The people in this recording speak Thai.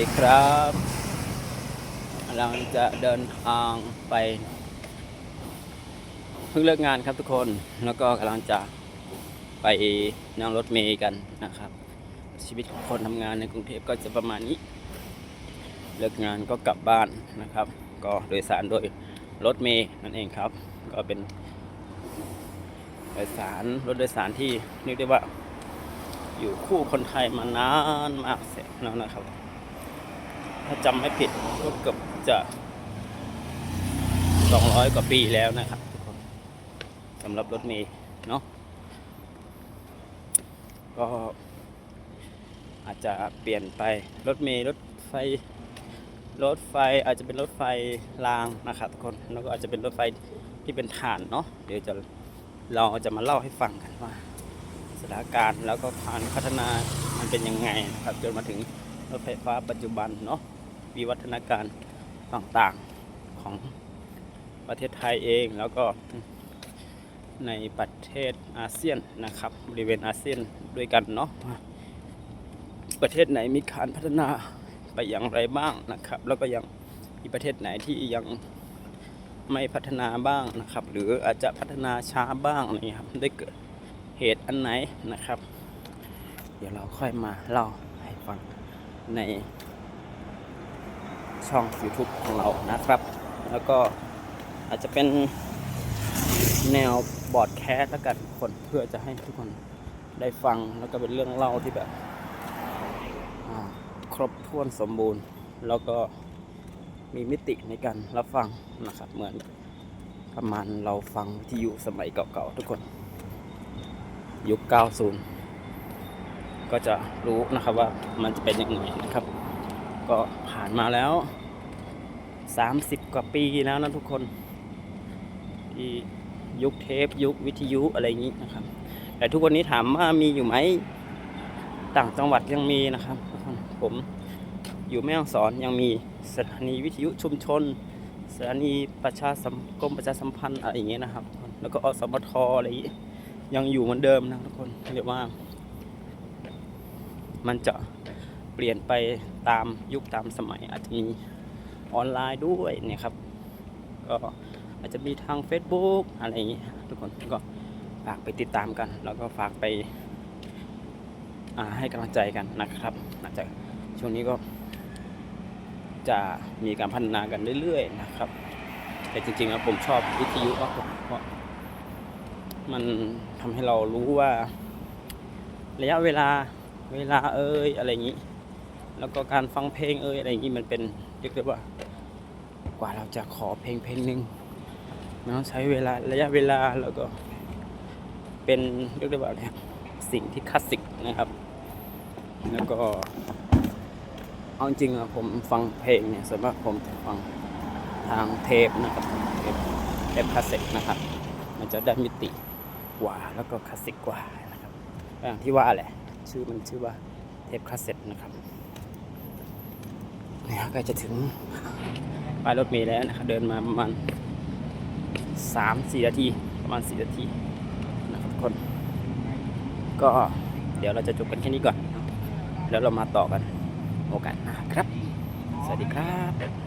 ดีครับกำลังจะเดินทางไปเพิ่งเลิกงานครับทุกคน แล้วก็กำลังจะไปนั่งรถเมย์กันนะครับ ชีวิตของคนทำงานในกรุงเทพก็จะประมาณนี้ เลิกงานก็กลับบ้านนะครับ ก็โดยสารโดยรถเมย์นั่นเองครับ ก็เป็นโดยสารรถโดยสารที่เรียกได้ว่าอยู่คู่คนไทยมานานมากเสร็จแล้วนะครับ ถ้าจำไม่ผิดก็เกือบจะ200กว่าปีแล้วนะครับทุกคนสำหรับรถเมล์เนาะก็อาจจะเปลี่ยนไปรถเมล์รถไฟรถไฟอาจจะเป็นรถไฟรางนะครับทุกคนแล้วก็อาจจะเป็นรถไฟที่เป็นฐานเนาะเดี๋ยวจะเราจะมาเล่าให้ฟังกันว่าสถานการณ์แล้วก็การพัฒนามันเป็นยังไงนะครับจนมาถึงรถไฟฟ้าปัจจุบันเนาะ วิวัฒนาการต่างๆของประเทศไทยเองแล้วก็ในประเทศอาเซียนนะครับ บริเวณอาเซียนด้วยกันเนาะประเทศไหนมีการพัฒนาไปอย่างไรบ้างนะครับ แล้วก็ยังมีประเทศไหนที่ยังไม่พัฒนาบ้างนะครับ หรืออาจจะพัฒนาช้าบ้างอะไรอย่ครับได้เกิดเหตุอันไหนนะครับ เดี๋ยวเราค่อยมาเล่าให้ฟังใน ช่อง YouTube ของเรานะครับ แล้วก็อาจจะเป็นแนวบอร์ดแคสต์แล้วกันคนเพื่อจะให้ทุกคนได้ฟังแล้วก็เป็นเรื่องเล่าที่แบบครบถ้วนสมบูรณ์ แล้วก็มีมิติในการรับฟังนะครับ เหมือนประมาณเราฟังวิทยุสมัยเก่าๆทุกคน ยุค 90 ก็จะรู้นะครับว่ามันจะเป็นยังไงนะครับ ก็านมาแล้ว 30 กว่าปีแล้วนะทุกคน ที่ยุคเทปยุควิทยุอะไรอย่างนี้นะครับ แต่ทุกวันนี้ถามว่ามีอยู่ไหมต่างจังหวัดยังมีนะครับทุกคนผมอยู่แม่ฮ่องสอนยังมีสถานีวิทยุชุมชน สถานีประชาสัมกรมประชาสัมพันธ์อะไรอย่างเงี้ยนะครับ แล้วก็อสมทอะไรอย่างงี้ยังอยู่เหมือนเดิมนะทุกคนเรียกว่า มันจะ เปลี่ยนไปตามยุคตามสมัยอาจจะมีออนไลน์ด้วยเนี่ยครับ ก็อาจจะมีทาง Facebook อะไรอย่างนี้ทุกคนก็ฝากไปติดตามกัน แล้วก็ฝากไปให้กำลังใจกันนะครับหลังจากช่วงนี้ก็จะมีการพัฒนากันเรื่อยๆนะครับ แต่จริงๆแล้วผมชอบวิทยุมากกว่าเพราะมันทำให้เรารู้ว่า ระยะเวลาเวลาเอ่ยอะไรอย่างนี้ แล้วก็การฟังเพลงเอ่ยอะไรอย่างนี้มันเป็นเรียกได้ว่ากว่าเราจะขอเพลงเพลงหนึ่งมันต้องใช้เวลาระยะเวลาแล้วก็ เป็นเรียกได้ว่าสิ่งที่คลาสสิกนะครับ แล้วก็เอาจริงๆอะผมฟังเพลงเนี่ยส่วนมากผมจะฟังทางเทปนะครับเทปเทปคาสเซ็ตนะครับ มันจะได้มิติกว่าแล้วก็คลาสสิกกว่านะครับอย่างที่ว่าแหละ ชื่อมันชื่อว่าเทปคาสเซ็ตนะครับ นี่ยใกล้จะถึงป้ายรถเมล์แล้วนะครับเดินมาประมาณสามสี่นาทีประมาณสี่นาทีนะครับทุกคน ก็เดี๋ยวเราจะจบกันแค่นี้ก่อน แล้วเรามาต่อกันโอกาสหน้าครับ สวัสดีครับ